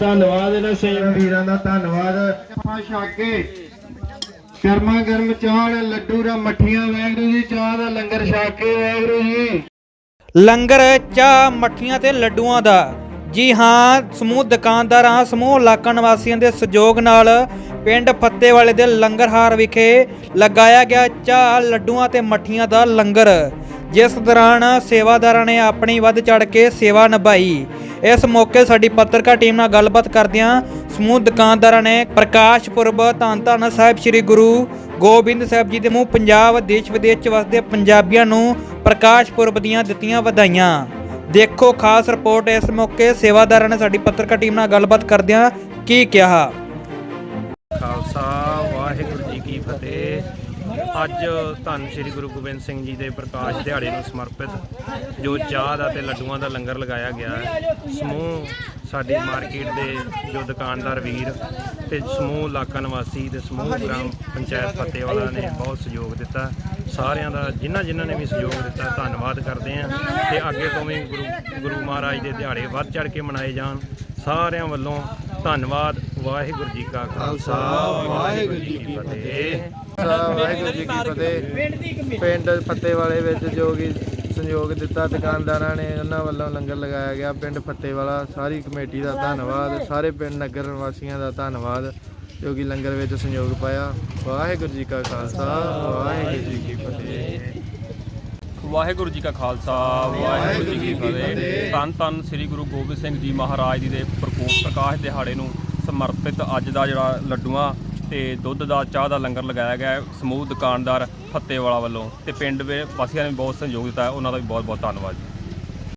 ਧੰਨਵਾਦ ਇਹਨਾਂ ਸਹਿਯੋਗ ਵੀਰਾਂ ਦਾ ਧੰਨਵਾਦ। ਆਪਾਂ ਛਾਕੇ ਗਰਮਾ ਗਰਮ ਚਾਹ ਨਾਲ ਲੱਡੂ ਰਾ ਮੱਠੀਆਂ ਵੈਗਰੂ ਜੀ ਚਾਹ ਦਾ ਲੰਗਰ ਛਾਕੇ ਵੈਗਰੂ ਜੀ। ਲੰਗਰ ਚਾਹ ਮੱਠੀਆਂ ਤੇ ਲੱਡੂਆਂ ਦਾ। ਜੀ ਹਾਂ ਸਮੂਹ ਦੁਕਾਨਦਾਰਾਂ ਸਮੂਹ ਇਲਾਕਾ ਨਿਵਾਸੀਆਂ ਦੇ ਸਹਿਯੋਗ ਨਾਲ ਪਿੰਡ ਫੱਤੇਵਾਲੇ ਦੇ ਲੰਗਰਹਾਰ ਵਿਖੇ ਲਗਾਇਆ ਗਿਆ ਚਾਹ ਲੱਡੂਆਂ ਤੇ ਮੱਠੀਆਂ ਦਾ ਲੰਗਰ। ਜਿਸ ਦੌਰਾਨ ਸੇਵਾਦਾਰਾਂ ਨੇ ਆਪਣੀ ਵੱਧ ਚੜ ਕੇ ਸੇਵਾ ਨਿਭਾਈ। ਇਸ ਮੌਕੇ ਸਾਡੀ ਪੱਤਰਕਾਰ ਟੀਮ ਨਾਲ ਗੱਲਬਾਤ ਕਰਦਿਆਂ ਸਮੂਹ ਦੁਕਾਨਦਾਰਾਂ ਨੇ ਪ੍ਰਕਾਸ਼ ਪੁਰਬ, ਧੰਨ ਧੰਨ ਸਾਹਿਬ ਸ੍ਰੀ ਗੁਰੂ ਗੋਬਿੰਦ ਸਾਹਿਬ ਜੀ ਦੇ ਮੂੰਹ ਪੰਜਾਬ, ਦੇਸ਼ ਵਿਦੇਸ਼ ਚ ਵਸਦੇ ਪੰਜਾਬੀਆਂ ਨੂੰ ਪ੍ਰਕਾਸ਼ ਪੁਰਬ ਦੀਆਂ ਦਿੱਤੀਆਂ ਵਧਾਈਆਂ। ਦੇਖੋ ਖਾਸ ਰਿਪੋਰਟ, ਇਸ ਮੌਕੇ ਸੇਵਾਦਾਰਾਂ ਨੇ ਸਾਡੀ ਪੱਤਰਕਾਰ ਟੀਮ ਨਾਲ ਗੱਲਬਾਤ ਕਰਦਿਆਂ ਕੀ ਕਿਹਾ। ਖਾਲਸਾ, ਵਾਹਿਗੁਰੂ ਜੀ ਕੀ ਫਤਿਹ। ਅੱਜ ਧੰਨ ਸ੍ਰੀ ਗੁਰੂ ਗੋਬਿੰਦ ਸਿੰਘ ਜੀ ਦੇ ਪ੍ਰਕਾਸ਼ ਦਿਹਾੜੇ ਨੂੰ ਸਮਰਪਿਤ ਜੋ ਚਾਹ ਦਾ ਤੇ ਲੱਡੂਆਂ ਦਾ ਲੰਗਰ ਲਗਾਇਆ ਗਿਆ ਹੈ, ਸਮੂਹ ਸਾਡੀ ਮਾਰਕੀਟ ਦੇ ਜੋ ਦੁਕਾਨਦਾਰ ਵੀਰ ਤੇ ਸਮੂਹ ਇਲਾਕਾ ਨਿਵਾਸੀ ਤੇ ਸਮੂਹ ਗ੍ਰਾਮ ਪੰਚਾਇਤ ਫਤਿਹਵਾਲਾ ਨੇ ਬਹੁਤ ਸਹਿਯੋਗ ਦਿੱਤਾ। ਸਾਰਿਆਂ ਦਾ ਜਿਨ੍ਹਾਂ ਜਿਨ੍ਹਾਂ ਨੇ ਵੀ ਸਹਿਯੋਗ ਦਿੱਤਾ, ਧੰਨਵਾਦ ਕਰਦੇ ਹਾਂ ਤੇ ਅੱਗੇ ਤੋਂ ਵੀ ਗੁਰੂ ਗੁਰੂ ਮਹਾਰਾਜ ਦੇ ਦਿਹਾੜੇ ਵੱਧ ਚੜ ਕੇ ਮਨਾਏ ਜਾਣ। ਸਾਰਿਆਂ ਵੱਲੋਂ ਧੰਨਵਾਦ, ਵਾਹਿਗੁਰੂ ਜੀ ਕਾ ਖਾਲਸਾ, ਵਾਹਿਗੁਰੂ ਜੀ ਕੀ ਫਤਿਹ। ਵਾਹਿਗੁਰੂ ਜੀ ਕੀ ਫਤਿਹ। ਪਿੰਡ ਫੱਤੇਵਾਲੇ ਵਿੱਚ ਜੋ ਕਿ ਸੰਯੋਗ ਦਿੱਤਾ ਦੁਕਾਨਦਾਰਾਂ ਨੇ ਉਹਨਾਂ ਵੱਲੋਂ ਲੰਗਰ ਲਗਾਇਆ ਗਿਆ। ਪਿੰਡ ਫੱਤੇਵਾਲਾ ਸਾਰੀ ਕਮੇਟੀ ਦਾ ਧੰਨਵਾਦ। ਸਾਰੇ ਪਿੰਡ ਨਗਰ ਨਿਵਾਸੀਆਂ ਦਾ ਧੰਨਵਾਦ ਜੋ ਕਿ ਲੰਗਰ ਵਿੱਚ ਸੰਯੋਗ ਪਾਇਆ। ਵਾਹਿਗੁਰੂ ਜੀ ਕਾ ਖਾਲਸਾ ਵਾਹਿਗੁਰੂ ਜੀ ਕੀ ਫਤਿਹ। ਵਾਹਿਗੁਰੂ ਜੀ ਕਾ ਖਾਲਸਾ ਵਾਹਿਗੁਰੂ ਜੀ ਕੀ ਫਤਿਹ। ਧੰਨ ਧੰਨ ਸ੍ਰੀ ਗੁਰੂ ਗੋਬਿੰਦ ਸਿੰਘ ਜੀ ਮਹਾਰਾਜ ਜੀ ਦੇ ਪ੍ਰਕੋਪ ਪ੍ਰਕਾਸ਼ ਦਿਹਾੜੇ ਨੂੰ ਸਮਰਪਿਤ ਅੱਜ ਦਾ ਜਿਹੜਾ ਲੱਡੂਆਂ ਤੇ ਦੁੱਧ ਦਾ ਚਾਹ ਦਾ ਲੰਗਰ ਲਗਾਇਆ ਗਿਆ ਹੈ ਸਮੂਹ ਦੁਕਾਨਦਾਰ ਫੱਤੇਵਾਲਾ ਵੱਲੋਂ ਤੇ ਪਿੰਡ ਦੇ ਵਾਸੀਆਂ ਨੇ ਬਹੁਤ ਸਹਿਯੋਗ ਦਿੱਤਾ ਹੈ, ਉਹਨਾਂ ਦਾ ਵੀ ਬਹੁਤ ਬਹੁਤ ਧੰਨਵਾਦ ਜੀ।